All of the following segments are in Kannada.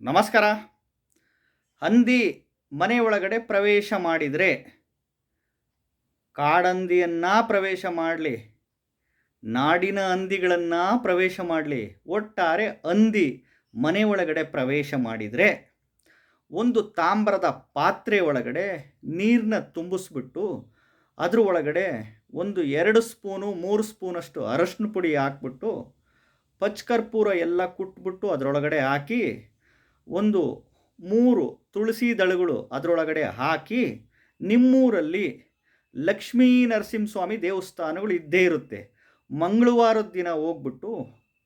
ನಮಸ್ಕಾರ. ಹಂದಿ ಒಳಗಡೆ ಪ್ರವೇಶ ಮಾಡಿದರೆ ಕಾಡಂದಿಯನ್ನು ಪ್ರವೇಶ ಮಾಡಲಿ, ನಾಡಿನ ಹಂದಿಗಳನ್ನು ಪ್ರವೇಶ ಮಾಡಲಿ, ಒಟ್ಟಾರೆ ಹಂದಿ ಒಳಗಡೆ ಪ್ರವೇಶ ಮಾಡಿದರೆ ಒಂದು ತಾಮ್ರದ ಪಾತ್ರೆ ಒಳಗಡೆ ನೀರನ್ನ ತುಂಬಿಸ್ಬಿಟ್ಟು ಅದರ ಒಳಗಡೆ ಒಂದು ಎರಡು ಸ್ಪೂನು, ಮೂರು ಸ್ಪೂನಷ್ಟು ಅರಶಿನ ಪುಡಿ ಹಾಕ್ಬಿಟ್ಟು ಪಚ್ಕರ್ಪೂರ ಎಲ್ಲ ಕುಟ್ಬಿಟ್ಟು ಅದರೊಳಗಡೆ ಹಾಕಿ ಒಂದು ಮೂರು ತುಳಸಿ ದಳಗಳು ಅದರೊಳಗಡೆ ಹಾಕಿ ನಿಮ್ಮೂರಲ್ಲಿ ಲಕ್ಷ್ಮೀ ನರಸಿಂಹಸ್ವಾಮಿ ದೇವಸ್ಥಾನಗಳು ಇದ್ದೇ ಇರುತ್ತೆ. ಮಂಗಳವಾರದ ದಿನ ಹೋಗ್ಬಿಟ್ಟು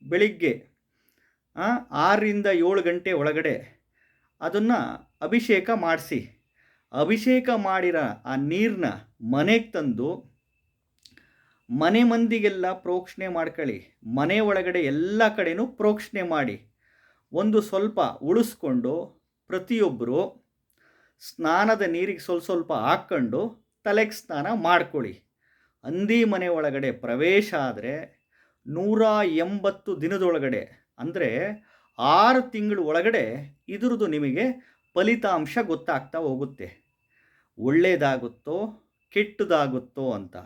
ಬೆಳಿಗ್ಗೆ ಆರರಿಂದ ಏಳು ಗಂಟೆ ಒಳಗಡೆ ಅದನ್ನು ಅಭಿಷೇಕ ಮಾಡಿಸಿ. ಅಭಿಷೇಕ ಮಾಡಿರೋ ಆ ನೀರನ್ನ ಮನೆಗೆ ತಂದು ಮನೆ ಮಂದಿಗೆಲ್ಲ ಪ್ರೋಕ್ಷಣೆ ಮಾಡ್ಕೊಳ್ಳಿ. ಮನೆ ಒಳಗಡೆ ಎಲ್ಲ ಕಡೆನೂ ಪ್ರೋಕ್ಷಣೆ ಮಾಡಿ. ಒಂದು ಸ್ವಲ್ಪ ಉಳಿಸ್ಕೊಂಡು ಪ್ರತಿಯೊಬ್ಬರು ಸ್ನಾನದ ನೀರಿಗೆ ಸ್ವಲ್ಪ ಸ್ವಲ್ಪ ಹಾಕ್ಕೊಂಡು ತಲೆಗೆ ಸ್ನಾನ ಮಾಡ್ಕೊಳ್ಳಿ. ಹಂದಿ ಮನೆ ಒಳಗಡೆ ಪ್ರವೇಶ ಆದರೆ ನೂರ ಎಂಬತ್ತು ದಿನದೊಳಗಡೆ, ಅಂದರೆ ಆರು ತಿಂಗಳ ಒಳಗಡೆ ಇದ್ರದ್ದು ನಿಮಗೆ ಫಲಿತಾಂಶ ಗೊತ್ತಾಗ್ತಾ ಹೋಗುತ್ತೆ. ಒಳ್ಳೆಯದಾಗುತ್ತೋ ಕೆಟ್ಟದಾಗುತ್ತೋ ಅಂತ.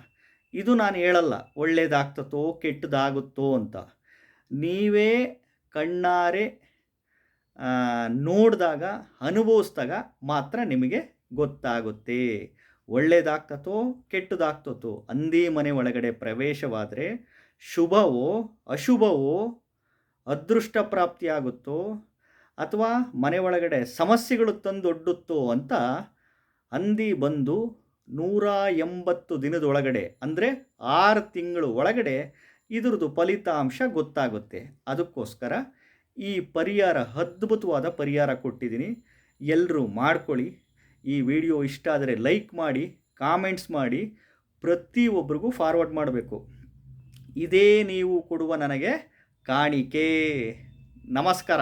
ಇದು ನಾನು ಹೇಳಲ್ಲ, ಒಳ್ಳೇದಾಗ್ತತೋ ಕೆಟ್ಟದಾಗುತ್ತೋ ಅಂತ. ನೀವೇ ಕಣ್ಣಾರೆ ನೋಡಿದಾಗ, ಅನುಭವಿಸಿದಾಗ ಮಾತ್ರ ನಿಮಗೆ ಗೊತ್ತಾಗುತ್ತೆ. ಒಳ್ಳೇದಾಗ್ತತೋ, ಕೆಟ್ಟದಾಗ್ತತೋ, ಅಂದೇ ಮನೆ ಒಳಗಡೆ ಪ್ರವೇಶವಾದರೆ ಶುಭವೋ, ಅಶುಭವೋ ಅದೃಷ್ಟ ಪ್ರಾಪ್ತಿಯಾಗುತ್ತೋ ಅಥವಾ ಮನೆ ಒಳಗಡೆ ಸಮಸ್ಯೆಗಳು ತಂದೊಡ್ಡುತ್ತೋ ಅಂತ ಅಂದಿ ಬಂದು ನೂರ ಎಂಬತ್ತು ದಿನದೊಳಗಡೆ, ಅಂದರೆ ಆರು ತಿಂಗಳು ಒಳಗಡೆ ಇದ್ರದ್ದು ಫಲಿತಾಂಶ ಗೊತ್ತಾಗುತ್ತೆ. ಅದಕ್ಕೋಸ್ಕರ ಈ ಪರಿಹಾರ, ಅದ್ಭುತವಾದ ಪರಿಹಾರ ಕೊಟ್ಟಿದ್ದೀನಿ. ಎಲ್ಲರೂ ಮಾಡ್ಕೊಳ್ಳಿ. ಈ ವಿಡಿಯೋ ಇಷ್ಟ ಆದರೆ ಲೈಕ್ ಮಾಡಿ, ಕಾಮೆಂಟ್ಸ್ ಮಾಡಿ ಪ್ರತಿಯೊಬ್ಬರಿಗೂ ಫಾರ್ವರ್ಡ್ ಮಾಡಬೇಕು. ಇದೇ ನೀವು ಕೊಡುವ ನನಗೆ ಕಾಣಿಕೆ. ನಮಸ್ಕಾರ.